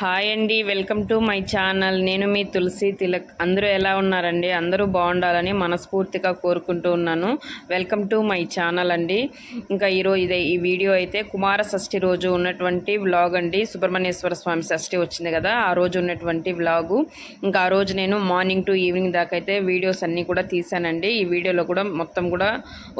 Hi అండి welcome to my channel. నేను మీ తులసి తిలక్. అందరూ ఎలా ఉన్నారండి? అందరూ బాగుండాలని మనస్ఫూర్తిగా కోరుకుంటూ ఉన్నాను. వెల్కమ్ టు మై ఛానల్ అండి. ఇంకా ఈరోజు ఇదే ఈ వీడియో అయితే కుమార షష్ఠి రోజు ఉన్నటువంటి వ్లాగ్ అండి. సుబ్రహ్మణ్యేశ్వర స్వామి షష్ఠి వచ్చింది కదా ఆ రోజు ఉన్నటువంటి వ్లాగు. ఇంకా ఆ రోజు నేను మార్నింగ్ టు ఈవినింగ్ దాకా అయితే వీడియోస్ అన్నీ కూడా తీసానండి ఈ వీడియోలో కూడా మొత్తం కూడా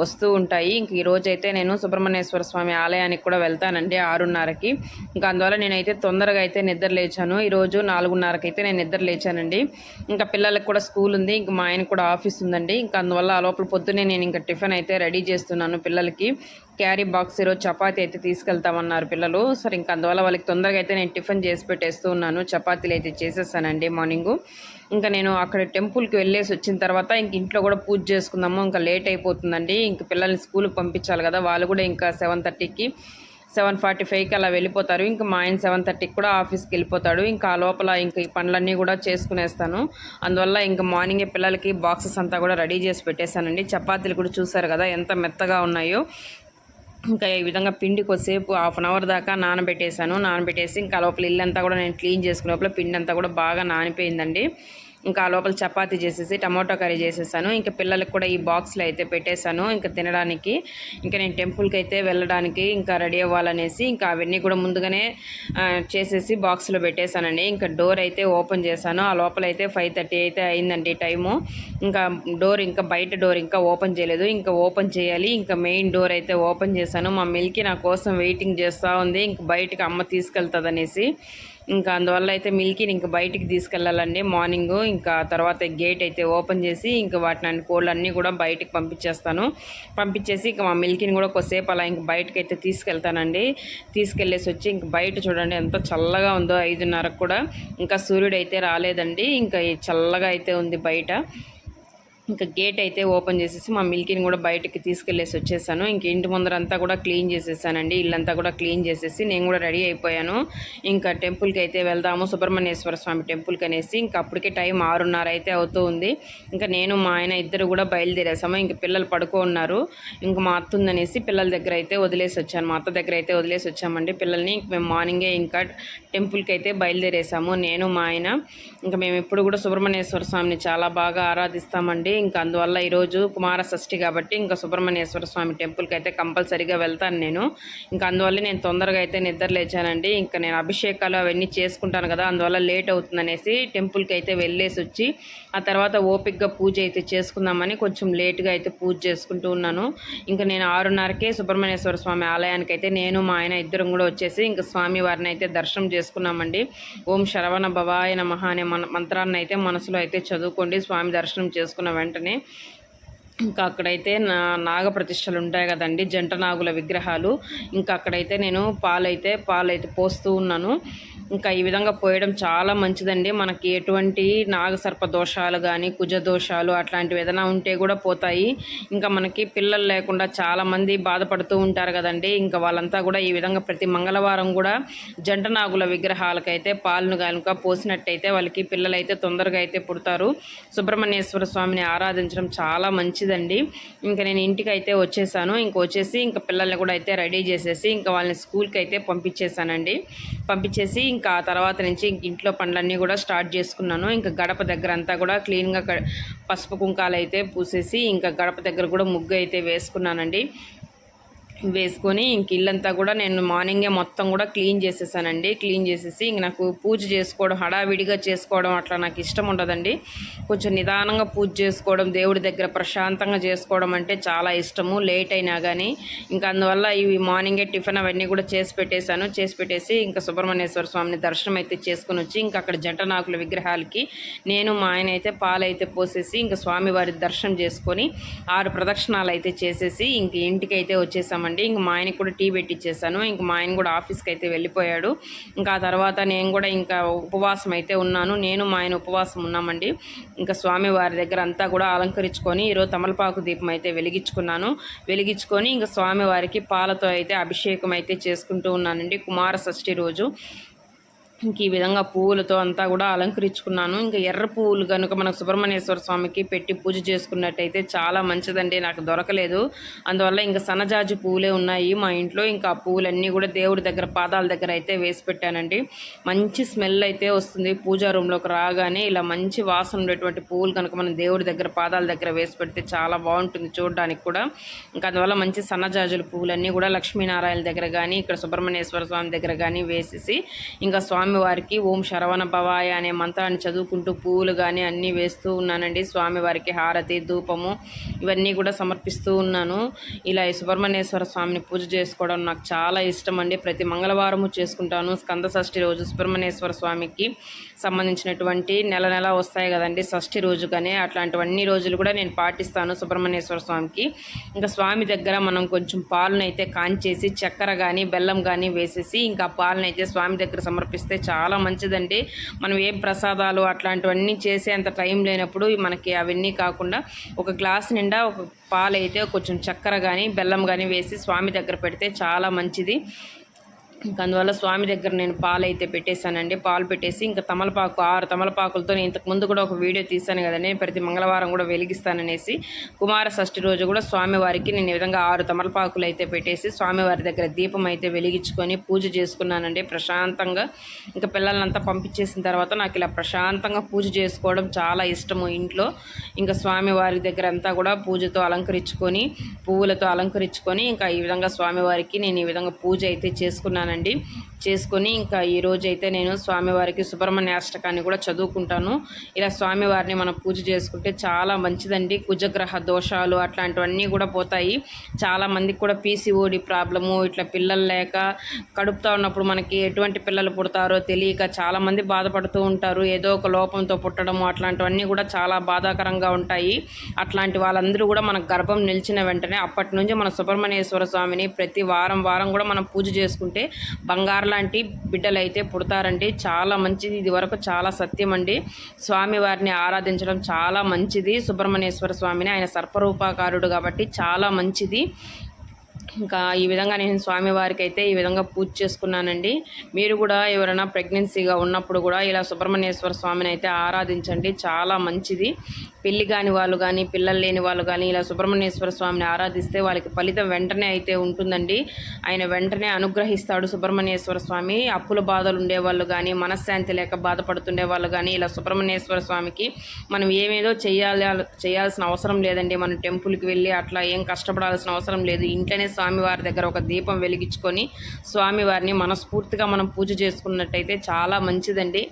వస్తూ ఉంటాయి. ఇంక ఈ రోజు అయితే నేను సుబ్రహ్మణ్యేశ్వర స్వామి ఆలయానికి కూడా వెళ్తానండి ఆరున్నరకి. ఇంకా అందువల్ల నేనైతే తొందరగా అయితే నిద్ర లేచాను. ఈరోజు నాలుగున్నరకి అయితే నేను నిద్ర లేచానండి. ఇంకా పిల్లలకు కూడా స్కూల్ ఉంది. ఇంకా మా ఆయన కూడా ఆఫీస్ ఉందండి. ఇంకా అందువల్ల ఆ లోపల పొద్దునే నేను ఇంకా టిఫిన్ అయితే రెడీ చేస్తున్నాను పిల్లలకి. క్యారీ బాక్స్ ఈరోజు చపాతి అయితే తీసుకెళ్తామన్నారు పిల్లలు. సరే ఇంకా అందువల్ల వాళ్ళకి తొందరగా అయితే నేను టిఫిన్ చేసి పెట్టేస్తూ ఉన్నాను. చపాతీలు అయితే చేసేస్తానండి మార్నింగ్. ఇంకా నేను అక్కడ టెంపుల్కి వెళ్ళేసి వచ్చిన తర్వాత ఇంక ఇంట్లో కూడా పూజ చేసుకుందాము. ఇంకా లేట్ అయిపోతుందండి. ఇంక పిల్లల్ని స్కూల్కి పంపించాలి కదా. వాళ్ళు కూడా ఇంకా సెవెన్ థర్టీకి సెవెన్ ఫార్టీ ఫైవ్కి అలా వెళ్ళిపోతారు. ఇంకా మా ఆయన సెవెన్ థర్టీకి కూడా ఆఫీస్కి వెళ్ళిపోతాడు. ఇంకా ఆ లోపల ఇంకా ఈ పనులన్నీ కూడా చేసుకునేస్తాను. అందువల్ల ఇంకా మార్నింగే పిల్లలకి బాక్సెస్ అంతా కూడా రెడీ చేసి పెట్టేశానండి. చపాతీలు కూడా చూసారు కదా ఎంత మెత్తగా ఉన్నాయో. ఇంకా ఈ విధంగా పిండి కొద్దిసేపు హాఫ్ అన్ అవర్ దాకా నానబెట్టేశాను. నానబెట్టేసి ఇంకా లోపల ఇల్లంతా కూడా నేను క్లీన్ చేసుకునే లోపల పిండి అంతా కూడా బాగా నానిపోయిందండి. ఇంకా ఆ లోపల చపాతీ చేసేసి టమాటో కర్రీ చేసేసాను. ఇంకా పిల్లలకు కూడా ఈ బాక్స్లో అయితే పెట్టేశాను. ఇంకా తినడానికి ఇంకా నేను టెంపుల్కి అయితే వెళ్ళడానికి ఇంకా రెడీ అవ్వాలనేసి ఇంకా అవన్నీ కూడా ముందుగానే చేసేసి బాక్స్లో పెట్టేశానండి. ఇంకా డోర్ అయితే ఓపెన్ చేశాను. ఆ లోపల అయితే ఫైవ్ థర్టీ అయితే అయిందండి టైము. ఇంకా డోర్ ఇంకా బయట డోర్ ఇంకా ఓపెన్ చేయలేదు. ఇంకా ఓపెన్ చేయాలి. ఇంకా మెయిన్ డోర్ అయితే ఓపెన్ చేశాను. మా మిల్కి నా కోసం వెయిటింగ్ చేస్తూ ఉంది. ఇంక బయటకు అమ్మ తీసుకెళ్తుంది అనేసి ఇంకా అందువల్ల అయితే మిల్కీని ఇంకా బయటికి తీసుకెళ్ళాలండి. మార్నింగ్ ఇంకా తర్వాత గేట్ అయితే ఓపెన్ చేసి ఇంకా వాటిని అన్ని కోళ్ళు అన్నీ కూడా బయటికి పంపించేస్తాను. పంపించేసి ఇంకా మా మిల్కీని కూడా కొద్దిసేపు అలా ఇంక బయటకు అయితే తీసుకెళ్తానండి. తీసుకెళ్ళేసి వచ్చి ఇంక బయట చూడండి ఎంత చల్లగా ఉందో ఐదున్నరకు కూడా. ఇంకా సూర్యుడు అయితే రాలేదండి. ఇంకా చల్లగా అయితే ఉంది బయట. ఇంకా గేట్ అయితే ఓపెన్ చేసేసి మా మిల్కీని కూడా బయటకి తీసుకెళ్ళేసి వచ్చేసాను. ఇంక ఇంటి ముందరంతా కూడా క్లీన్ చేసేసానండి. ఇల్లంతా కూడా క్లీన్ చేసేసి నేను కూడా రెడీ అయిపోయాను. ఇంకా టెంపుల్కి అయితే వెళ్దాము. సుబ్రహ్మణ్యేశ్వర స్వామి టెంపుల్కి అనేసి ఇంకా అప్పటికే టైం ఆరున్నర అయితే అవుతూ ఉంది. ఇంకా నేను మా ఆయన ఇద్దరు కూడా బయలుదేరేసాము. ఇంక పిల్లలు పడుకో ఉన్నారు. ఇంకా మా అత్త ఉందనేసి పిల్లల దగ్గర అయితే వదిలేసి వచ్చాను. మా అత్త దగ్గర అయితే వదిలేసి వచ్చామండి పిల్లల్ని. మేము మార్నింగే ఇంకా టెంపుల్కి అయితే బయలుదేరేసాము. నేను మా ఆయన. ఇంకా మేము ఎప్పుడు కూడా సుబ్రహ్మణ్యేశ్వర స్వామిని చాలా బాగా ఆరాధిస్తామండి. ఇంకా అందువల్ల ఈరోజు కుమార షష్ఠి కాబట్టి ఇంకా సుబ్రహ్మణ్యేశ్వర స్వామి టెంపుల్కి అయితే కంపల్సరీగా వెళ్తాను నేను. ఇంకా అందువల్ల నేను తొందరగా అయితే నిద్ర లేచానండి. ఇంకా నేను అభిషేకాలు అవన్నీ చేసుకుంటాను కదా అందువల్ల లేట్ అవుతుందనేసి టెంపుల్కి అయితే వెళ్ళేసి వచ్చి ఆ తర్వాత ఓపిక్గా పూజ అయితే చేసుకుందామని కొంచెం లేట్గా అయితే పూజ చేసుకుంటూ ఉన్నాను. ఇంకా నేను ఆరున్నరకే సుబ్రహ్మణ్యేశ్వర స్వామి ఆలయానికి అయితే నేను మా ఆయన ఇద్దరం కూడా వచ్చేసి ఇంకా స్వామి వారిని అయితే దర్శనం చేసుకున్నామండి. ఓం శరవణ భవాయ మహా అనే మన మంత్రాన్ని అయితే మనసులో అయితే చదువుకోండి స్వామి దర్శనం చేసుకున్న వెంటనే ఇంకా అక్కడైతే నా నాగ ప్రతిష్టలు ఉంటాయి కదండి జంట నాగుల విగ్రహాలు. ఇంకా అక్కడైతే నేను పాలైతే పాలైతే పోస్తూ ఉన్నాను. ఇంకా ఈ విధంగా పోయడం చాలా మంచిదండి. మనకి ఎటువంటి నాగసర్ప దోషాలు కానీ కుజ దోషాలు అట్లాంటివి ఏదైనా ఉంటే కూడా పోతాయి. ఇంకా మనకి పిల్లలు లేకుండా చాలామంది బాధపడుతూ ఉంటారు కదండి. ఇంకా వాళ్ళంతా కూడా ఈ విధంగా ప్రతి మంగళవారం కూడా జంట నాగుల విగ్రహాలకైతే పాలను కనుక పోసినట్టయితే వాళ్ళకి పిల్లలైతే తొందరగా అయితే పుడతారు. సుబ్రహ్మణ్యేశ్వర స్వామిని ఆరాధించడం చాలా మంచిదండి. ఇంకా నేను ఇంటికి అయితే వచ్చేసాను. ఇంక వచ్చేసి ఇంకా పిల్లల్ని కూడా అయితే రెడీ చేసేసి ఇంకా వాళ్ళని స్కూల్కి అయితే పంపించేశానండి. పంపించేసి ఇంకా ఆ తర్వాత నుంచి ఇంక ఇంట్లో పనులన్నీ కూడా స్టార్ట్ చేసుకున్నాను. ఇంకా గడప దగ్గర అంతా కూడా క్లీన్గా పసుపు కుంకాలు అయితే పూసేసి ఇంకా గడప దగ్గర కూడా ముగ్గు అయితే వేసుకున్నానండి. వేసుకొని ఇంక ఇల్లంతా కూడా నేను మార్నింగే మొత్తం కూడా క్లీన్ చేసేసానండి. క్లీన్ చేసేసి ఇంక నాకు పూజ చేసుకోవడం హడావిడిగా చేసుకోవడం అట్లా నాకు ఇష్టం ఉండదండి. కొంచెం నిదానంగా పూజ చేసుకోవడం దేవుడి దగ్గర ప్రశాంతంగా చేసుకోవడం అంటే చాలా ఇష్టము. లేట్ అయినా కానీ ఇంకా అందువల్ల ఇవి మార్నింగే టిఫిన్ అవన్నీ కూడా చేసి పెట్టేశాను. చేసి పెట్టేసి ఇంకా సుబ్రహ్మణ్యేశ్వర స్వామిని దర్శనం అయితే చేసుకుని వచ్చి ఇంకా అక్కడ జంట నాకుల విగ్రహాలకి నేను మా ఆయన అయితే పాలైతే పోసేసి ఇంకా స్వామివారి దర్శనం చేసుకొని ఆరు ప్రదక్షిణాలు అయితే చేసేసి ఇంక ఇంటికి అయితే వచ్చేసామండి. అండి ఇంక మా ఆయనకి కూడా టీ పెట్టిచ్చేసాను. ఇంక మా ఆయన కూడా ఆఫీస్కి అయితే వెళ్ళిపోయాడు. ఇంకా ఆ తర్వాత నేను కూడా ఇంకా ఉపవాసం అయితే ఉన్నాను. నేను మా ఆయన ఉపవాసం ఉన్నామండి. ఇంకా స్వామి వారి దగ్గర అంతా కూడా అలంకరించుకొని ఈరోజు తమలపాకు దీపం అయితే వెలిగించుకున్నాను. వెలిగించుకొని ఇంకా స్వామి వారికి పాలతో అయితే అభిషేకం అయితే చేసుకుంటూ ఉన్నానండి. కుమార షష్ఠి రోజు. ఇంక ఈ విధంగా పువ్వులతో అంతా కూడా అలంకరించుకున్నాను. ఇంకా ఎర్ర పువ్వులు కనుక మనకు సుబ్రహ్మణ్యేశ్వర స్వామికి పెట్టి పూజ చేసుకున్నట్టయితే చాలా మంచిదండి నాకు దొరకలేదు. అందువల్ల ఇంకా సన్నజాజి పువ్వులే ఉన్నాయి మా ఇంట్లో. ఇంకా ఆ పువ్వులన్నీ కూడా దేవుడి దగ్గర పాదాల దగ్గర అయితే వేసి పెట్టానండి. మంచి స్మెల్ అయితే వస్తుంది పూజా రూమ్లోకి రాగానే. ఇలా మంచి వాసన ఉండేటువంటి పువ్వులు కనుక మనం దేవుడి దగ్గర పాదాల దగ్గర వేసి పెడితే చాలా బాగుంటుంది చూడడానికి కూడా. ఇంకా అందువల్ల మంచి సన్నజాజుల పువ్వులన్నీ కూడా లక్ష్మీనారాయణ దగ్గర కానీ ఇక్కడ సుబ్రహ్మణ్యేశ్వర స్వామి దగ్గర కానీ వేసేసి ఇంకా స్వామి స్వామివారికి ఓం శరవణ భవాయ అనే మంత్రాన్ని చదువుకుంటూ పువ్వులు కానీ అన్నీ వేస్తూ ఉన్నానండి. స్వామివారికి హారతి ధూపము ఇవన్నీ కూడా సమర్పిస్తూ ఉన్నాను. ఇలా ఈ సుబ్రహ్మణ్యేశ్వర స్వామిని పూజ చేసుకోవడం నాకు చాలా ఇష్టం అండి. ప్రతి మంగళవారము చేసుకుంటాను. స్కంద షష్ఠి రోజు సుబ్రహ్మణ్యేశ్వర స్వామికి సంబంధించినటువంటి నెల నెల వస్తాయి కదండి షష్ఠి రోజు కానీ అట్లాంటివన్నీ రోజులు కూడా నేను పాటిస్తాను సుబ్రహ్మణ్యేశ్వర స్వామికి. ఇంకా స్వామి దగ్గర మనం కొంచెం పాలను అయితే కాంచేసి చక్కెర కానీ బెల్లం కానీ వేసేసి ఇంకా పాలను అయితే స్వామి దగ్గర సమర్పిస్తే చాలా మంచిదండి. మనం ఏం ప్రసాదాలు అట్లాంటివన్నీ చేసేంత టైం లేనప్పుడు మనకి అవన్నీ కాకుండా ఒక గ్లాస్ నిండా ఒక పాలు అయితే కొంచెం చక్కెర కానీ బెల్లం కానీ వేసి స్వామి దగ్గర పెడితే చాలా మంచిది. ఇంకా అందువల్ల స్వామి దగ్గర నేను పాలు అయితే పెట్టేశానండి. పాలు పెట్టేసి ఇంకా తమలపాకు ఆరు తమలపాకులతో నేను ఇంతకుముందు కూడా ఒక వీడియో తీశాను కదండి. ప్రతి మంగళవారం కూడా వెలిగిస్తాననేసి కుమార షష్ఠి రోజు కూడా స్వామివారికి నేను ఈ విధంగా ఆరు తమలపాకులు అయితే పెట్టేసి స్వామివారి దగ్గర దీపం అయితే వెలిగించుకొని పూజ చేసుకున్నానండి. ప్రశాంతంగా ఇంకా పిల్లలంతా పంపించేసిన తర్వాత నాకు ఇలా ప్రశాంతంగా పూజ చేసుకోవడం చాలా ఇష్టము ఇంట్లో. ఇంకా స్వామివారి దగ్గర అంతా కూడా పూజతో అలంకరించుకొని పువ్వులతో అలంకరించుకొని ఇంకా ఈ విధంగా స్వామివారికి నేను ఈ విధంగా పూజ అయితే చేసుకున్నాను చేసుకున్నానండి చేసుకొని ఇంకా ఈరోజు అయితే నేను స్వామివారికి సుబ్రహ్మణ్య అష్టకాన్ని కూడా చదువుకుంటాను. ఇలా స్వామివారిని మనం పూజ చేసుకుంటే చాలా మంచిదండి. కుజగ్రహ దోషాలు అట్లాంటివన్నీ కూడా పోతాయి. చాలామందికి కూడా పీసీఓడి ప్రాబ్లము ఇట్లా పిల్లలు లేక కడుపుతా ఉన్నప్పుడు మనకి ఎటువంటి పిల్లలు పుడతారో తెలియక చాలామంది బాధపడుతూ ఉంటారు. ఏదో ఒక లోపంతో పుట్టడము అట్లాంటివన్నీ కూడా చాలా బాధాకరంగా ఉంటాయి. అట్లాంటి వాళ్ళందరూ కూడా మనకు గర్భం నిలిచిన వెంటనే అప్పటి నుంచి మన సుబ్రహ్మణ్యేశ్వర స్వామిని ప్రతి వారం వారం కూడా మనం పూజ చేసుకుంటే బంగారు లాంటి బిడ్డలు అయితే పుడతారండి. చాలా మంచిది. ఇది వరకు చాలా సత్యం అండి. స్వామివారిని ఆరాధించడం చాలా మంచిది. సుబ్రహ్మణ్యేశ్వర స్వామిని ఆయన సర్పరూపాకారుడు కాబట్టి చాలా మంచిది. ఇంకా ఈ విధంగా నేను స్వామివారికి అయితే ఈ విధంగా పూజ చేసుకున్నానండి. మీరు కూడా ఎవరైనా ప్రెగ్నెన్సీగా ఉన్నప్పుడు కూడా ఇలా సుబ్రహ్మణ్యేశ్వర స్వామిని అయితే ఆరాధించండి. చాలా మంచిది. పెళ్ళి కాని వాళ్ళు కానీ పిల్లలు లేని వాళ్ళు కానీ ఇలా సుబ్రహ్మణ్యేశ్వర స్వామిని ఆరాధిస్తే వాళ్ళకి ఫలితం వెంటనే అయితే ఉంటుందండి. ఆయన వెంటనే అనుగ్రహిస్తాడు సుబ్రహ్మణ్యేశ్వర స్వామి. అప్పుల బాధలు ఉండేవాళ్ళు కానీ మనశ్శాంతి లేక బాధపడుతుండే వాళ్ళు కానీ ఇలా సుబ్రహ్మణ్యేశ్వర స్వామికి మనం ఏమేదో చేయాలి చేయాల్సిన అవసరం లేదండి. మనం టెంపుల్కి వెళ్ళి అట్లా ఏం కష్టపడాల్సిన అవసరం లేదు. ఇంట్లోనే స్వామివారి దగ్గర ఒక దీపం వెలిగించుకొని స్వామివారిని మనస్ఫూర్తిగా మనం పూజ చేసుకున్నట్టయితే చాలా మంచిదండి.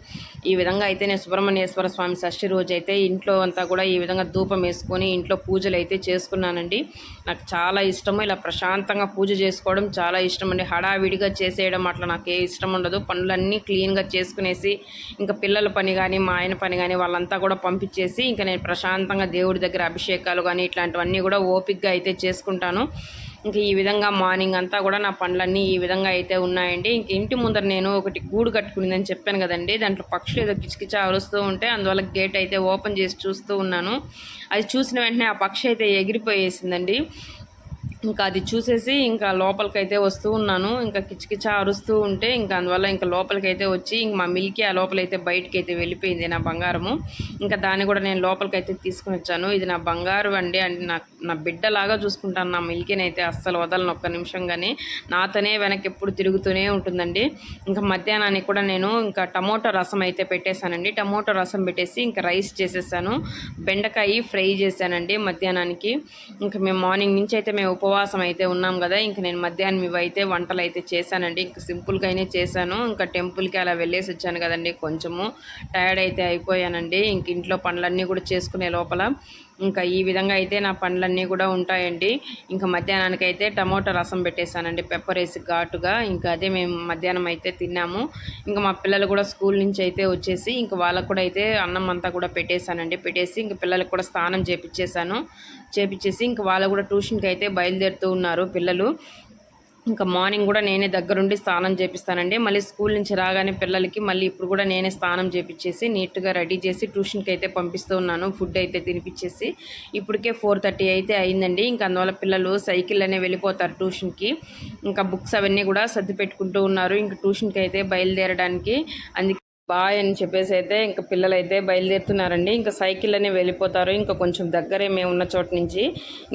ఈ విధంగా అయితే నేను సుబ్రహ్మణ్యేశ్వర స్వామి షష్ఠి రోజు అయితే ఇంట్లో అంతా కూడా ఈ విధంగా ధూపం వేసుకొని ఇంట్లో పూజలు అయితే చేసుకున్నానండి. నాకు చాలా ఇష్టము. ఇలా ప్రశాంతంగా పూజ చేసుకోవడం చాలా ఇష్టం అండి హడావిడిగా చేసేయడం అట్లా నాకు ఏ ఇష్టం ఉండదు. పనులన్నీ క్లీన్గా చేసుకునేసి ఇంకా పిల్లల పని కానీ మా ఆయన పని కానీ వాళ్ళంతా కూడా పంపించేసి ఇంకా నేను ప్రశాంతంగా దేవుడి దగ్గర అభిషేకాలు కానీ ఇట్లాంటివన్నీ కూడా ఓపిక్గా అయితే చేసుకుంటాను. ఇంకా ఈ విధంగా మార్నింగ్ అంతా కూడా నా పండ్లన్నీ ఈ విధంగా అయితే ఉన్నాయండి. ఇంక ఇంటి ముందర నేను ఒకటి గూడు కట్టుకునిందని చెప్పాను కదండి. దాంట్లో పక్షులు ఏదో కిచకిచ అరుస్తూ ఉంటే అందువల్ల గేట్ అయితే ఓపెన్ చేసి చూస్తూ ఉన్నాను. అది చూసిన వెంటనే ఆ పక్షి అయితే ఎగిరిపోయేసిందండి. ఇంకా అది చూసేసి ఇంకా లోపలికైతే వస్తూ ఉన్నాను. ఇంకా కిచకిచ అరుస్తూ ఉంటే ఇంకా అందువల్ల ఇంకా లోపలికైతే వచ్చి ఇంక మా మిల్కి ఆ లోపలైతే బయటకి అయితే వెళ్ళిపోయింది నా బంగారము. ఇంకా దాన్ని కూడా నేను లోపలికైతే తీసుకుని వచ్చాను. ఇది నా బంగారు అండి. అంటే నా నా బిడ్డలాగా చూసుకుంటాను. నా మిల్కీని అయితే అస్సలు వదలను ఒక్క నిమిషం కానీ నాతోనే వెనక్కి ఎప్పుడు తిరుగుతూనే ఉంటుందండి. ఇంకా మధ్యాహ్నానికి కూడా నేను ఇంకా టమోటో రసం అయితే పెట్టేశానండి. టమోటో రసం పెట్టేసి ఇంకా రైస్ చేసేసాను. బెండకాయ ఫ్రై చేశానండి మధ్యాహ్నానికి. ఇంకా మేము మార్నింగ్ నుంచి అయితే మేము ఉపవాసం అయితే ఉన్నాం కదా ఇంక నేను మధ్యాహ్నం ఇవైతే వంటలు అయితే చేశానండి. ఇంక సింపుల్గానే చేశాను. ఇంకా టెంపుల్కి అలా వెళ్ళేసి వచ్చాను కదండి కొంచెము. టైర్డ్ అయితే అయిపోయానండి. ఇంక ఇంట్లో పనులన్నీ కూడా చేసుకునే లోపల ఇంకా ఈ విధంగా అయితే నా పండ్లన్నీ కూడా ఉంటాయండి. ఇంకా మధ్యాహ్నానికి అయితే టమోటా రసం పెట్టేశానండి పెప్పర్ వేసి ఘాటుగా. ఇంకా అదే మేము మధ్యాహ్నం అయితే తిన్నాము. ఇంకా మా పిల్లలు కూడా స్కూల్ నుంచి అయితే వచ్చేసి ఇంకా వాళ్ళకు కూడా అయితే అన్నం అంతా కూడా పెట్టేశానండి. పెట్టేసి ఇంకా పిల్లలకు కూడా స్నానం చేపించేశాను చేపించేసి ఇంకా వాళ్ళు కూడా ట్యూషన్కి అయితే బయలుదేరుతూ ఉన్నారు పిల్లలు. ఇంకా మార్నింగ్ కూడా నేనే దగ్గరుండి స్నానం చేపిస్తానండి. మళ్ళీ స్కూల్ నుంచి రాగానే పిల్లలకి మళ్ళీ ఇప్పుడు కూడా నేనే స్నానం చేపించేసి నీట్గా రెడీ చేసి ట్యూషన్కి అయితే పంపిస్తూ ఉన్నాను. ఫుడ్ అయితే తినిపించేసి ఇప్పటికే ఫోర్ థర్టీ అయితే అయిందండి. ఇంకా అందువల్ల పిల్లలు సైకిల్ అనే వెళ్ళిపోతారు ట్యూషన్కి. ఇంకా బుక్స్ అవన్నీ కూడా సర్ది పెట్టుకుంటూ ఉన్నారు. ఇంకా ట్యూషన్కి అయితే బయలుదేరడానికి అందుకే బాయ్ అని చెప్పేసి అయితే ఇంకా పిల్లలు అయితే బయలుదేరుతున్నారండి. ఇంకా సైకిల్ అనే వెళ్ళిపోతారు. ఇంకా కొంచెం దగ్గరే మేము ఉన్న చోట నుంచి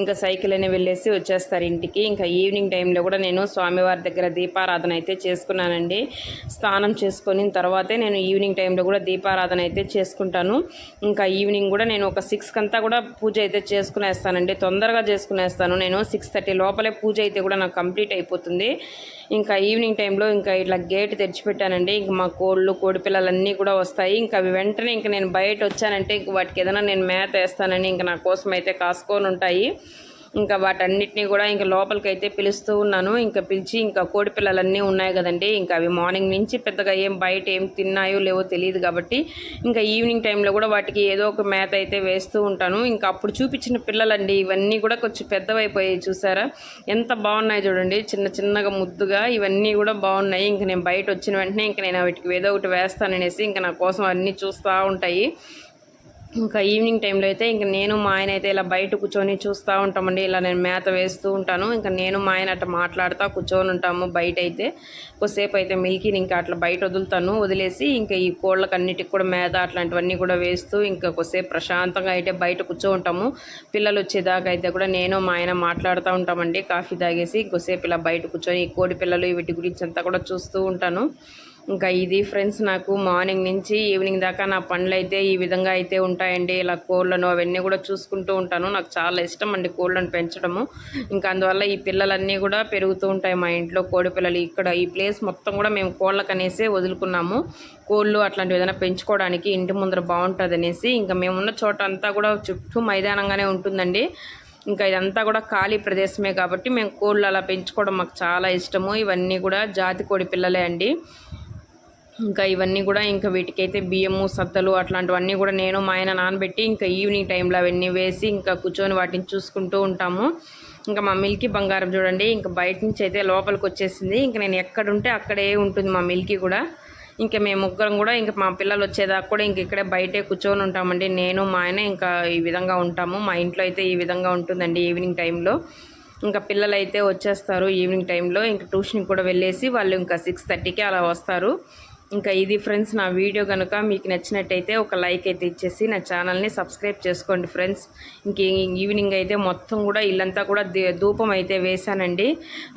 ఇంకా సైకిల్ అనే వెళ్ళేసి వచ్చేస్తారు ఇంటికి. ఇంకా ఈవినింగ్ టైంలో కూడా నేను స్వామివారి దగ్గర దీపారాధన అయితే చేసుకున్నానండి. స్నానం చేసుకొని తర్వాతే నేను ఈవినింగ్ టైంలో కూడా దీపారాధన అయితే చేసుకుంటాను. ఇంకా ఈవినింగ్ కూడా నేను ఒక సిక్స్కి అంతా కూడా పూజ అయితే చేసుకునేస్తానండి. తొందరగా చేసుకునేస్తాను. నేను సిక్స్ థర్టీ లోపలే పూజ అయితే కూడా నాకు కంప్లీట్ అయిపోతుంది. ఇంకా ఈవినింగ్ టైంలో ఇంకా ఇట్లా గేట్ తెరిచిపెట్టానండి. ఇంక మా కోళ్ళు కోడి పిల్లలన్నీ కూడా వస్తాయి. ఇంకా అవి వెంటనే ఇంక నేను బయట వచ్చానంటే ఇంక వాటికి ఏదైనా నేను మేత వేస్తానని ఇంకా నా కోసం అయితే కాసుకొని ఉంటాయి. ఇంకా వాటన్నిటిని కూడా ఇంకా లోపలికి అయితే పిలుస్తూ ఉన్నాను. ఇంకా పిలిచి ఇంకా కోడి పిల్లలన్నీ ఉన్నాయి కదండి. ఇంకా అవి మార్నింగ్ నుంచి పెద్దగా ఏం బయట ఏం తిన్నాయో లేవో తెలియదు కాబట్టి ఇంకా ఈవినింగ్ టైంలో కూడా వాటికి ఏదో ఒక మేత అయితే వేస్తూ ఉంటాను. ఇంకా అప్పుడు చూపించిన పిల్లలండి ఇవన్నీ కూడా కొంచెం పెద్దవైపోయాయి చూసారా? ఎంత బాగున్నాయి చూడండి. చిన్న చిన్నగా ముద్దుగా ఇవన్నీ కూడా బాగున్నాయి. ఇంకా నేను బయట వచ్చిన వెంటనే ఇంకా నేను వాటికి ఏదో ఒకటి వేస్తాననేసి ఇంకా నా కోసం అన్నీ చూస్తూ ఉంటాయి. ఇంకా ఈవినింగ్ టైంలో అయితే ఇంకా నేను మా ఆయన అయితే ఇలా బయట కూర్చొని చూస్తూ ఉంటామండి. ఇలా నేను మేత వేస్తూ ఉంటాను. ఇంకా నేను మా ఆయన అట్లా మాట్లాడుతూ కూర్చొని ఉంటాము బయట అయితే కొద్దిసేపు అయితే మిల్కీని ఇంకా అట్లా బయట వదులుతాను. వదిలేసి ఇంకా ఈ కోళ్ళకి అన్నిటికి కూడా మేత అట్లాంటివన్నీ కూడా వేస్తూ ఇంకా కొద్దిసేపు ప్రశాంతంగా అయితే బయట కూర్చో ఉంటాము. పిల్లలు వచ్చేదాకా అయితే కూడా నేను మా ఆయన మాట్లాడుతూ ఉంటామండి. కాఫీ తాగేసి కొద్దిసేపు ఇలా బయట కూర్చొని కోడి పిల్లలు వీటి గురించి అంతా కూడా చూస్తూ ఉంటాను. ఇంకా ఇది ఫ్రెండ్స్ నాకు మార్నింగ్ నుంచి ఈవినింగ్ దాకా నా పనులు అయితే ఈ విధంగా అయితే ఉంటాయండి. ఇలా కోళ్ళను అవన్నీ కూడా చూసుకుంటూ ఉంటాను. నాకు చాలా ఇష్టం అండి కోళ్ళను పెంచడము. ఇంకా అందువల్ల ఈ పిల్లలన్నీ కూడా పెరుగుతూ ఉంటాయి మా ఇంట్లో కోడి పిల్లలు. ఇక్కడ ఈ ప్లేస్ మొత్తం కూడా మేము కోళ్ళకనేసే వదులుకున్నాము. కోళ్ళు అట్లాంటివి ఏదైనా పెంచుకోవడానికి ఇంటి ముందర బాగుంటుంది అనేసి ఇంకా మేమున్న చోట అంతా కూడా చుట్టూ మైదానంగానే ఉంటుందండి. ఇంకా ఇదంతా కూడా ఖాళీ ప్రదేశమే కాబట్టి మేము కోళ్ళు అలా పెంచుకోవడం మాకు చాలా ఇష్టము. ఇవన్నీ కూడా జాతి కోడి పిల్లలే అండి. ఇంకా ఇవన్నీ కూడా ఇంకా వీటికైతే బియ్యము సత్తలు అట్లాంటివన్నీ కూడా నేను మా ఆయన నానబెట్టి ఇంకా ఈవినింగ్ టైంలో అవన్నీ వేసి ఇంకా కూర్చొని వాటిని చూసుకుంటూ ఉంటాము. ఇంకా మా మిల్కీ బంగారం చూడండి ఇంకా బయట నుంచి అయితే లోపలికి వచ్చేసింది. ఇంకా నేను ఎక్కడుంటే అక్కడే ఉంటుంది మా మిల్కీ కూడా. ఇంకా మేము ముగ్గురం కూడా ఇంకా మా పిల్లలు వచ్చేదాకా కూడా ఇంక ఇక్కడే బయటే కూర్చొని ఉంటామండి. నేను మా ఆయన ఇంకా ఈ విధంగా ఉంటాము. మా ఇంట్లో అయితే ఈ విధంగా ఉంటుందండి ఈవినింగ్ టైంలో. ఇంకా పిల్లలు అయితే వచ్చేస్తారు ఈవినింగ్ టైంలో. ఇంకా ట్యూషన్కి కూడా వెళ్ళేసి వాళ్ళు ఇంకా సిక్స్ థర్టీకి అలా వస్తారు. ఇంకా ఇది ఫ్రెండ్స్ నా వీడియో కనుక మీకు నచ్చినట్టయితే ఒక లైక్ అయితే ఇచ్చేసి నా ఛానల్ని సబ్స్క్రైబ్ చేసుకోండి ఫ్రెండ్స్. ఇంక ఈవినింగ్ అయితే మొత్తం కూడా ఇల్లంతా కూడా ధూపం అయితే వేశానండి.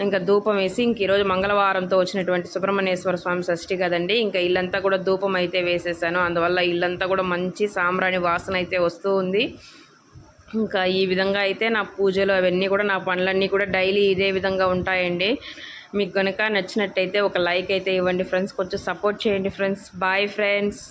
ఇంకా ధూపం వేసి ఇంక ఈరోజు మంగళవారంతో వచ్చినటువంటి సుబ్రహ్మణ్యేశ్వర స్వామి షష్ఠి కదండి. ఇంకా ఇల్లంతా కూడా ధూపం అయితే వేసేసాను. అందువల్ల ఇల్లంతా కూడా మంచి సాంబ్రాణి వాసన అయితే వస్తూ ఉంది. ఇంకా ఈ విధంగా అయితే నా పూజలు అవన్నీ కూడా నా పనులన్నీ కూడా డైలీ ఇదే విధంగా ఉంటాయండి. మీకు కనుక నచ్చినట్టయితే ఒక లైక్ అయితే ఇవ్వండి ఫ్రెండ్స్. కొంచెం సపోర్ట్ చేయండి ఫ్రెండ్స్. Bye friends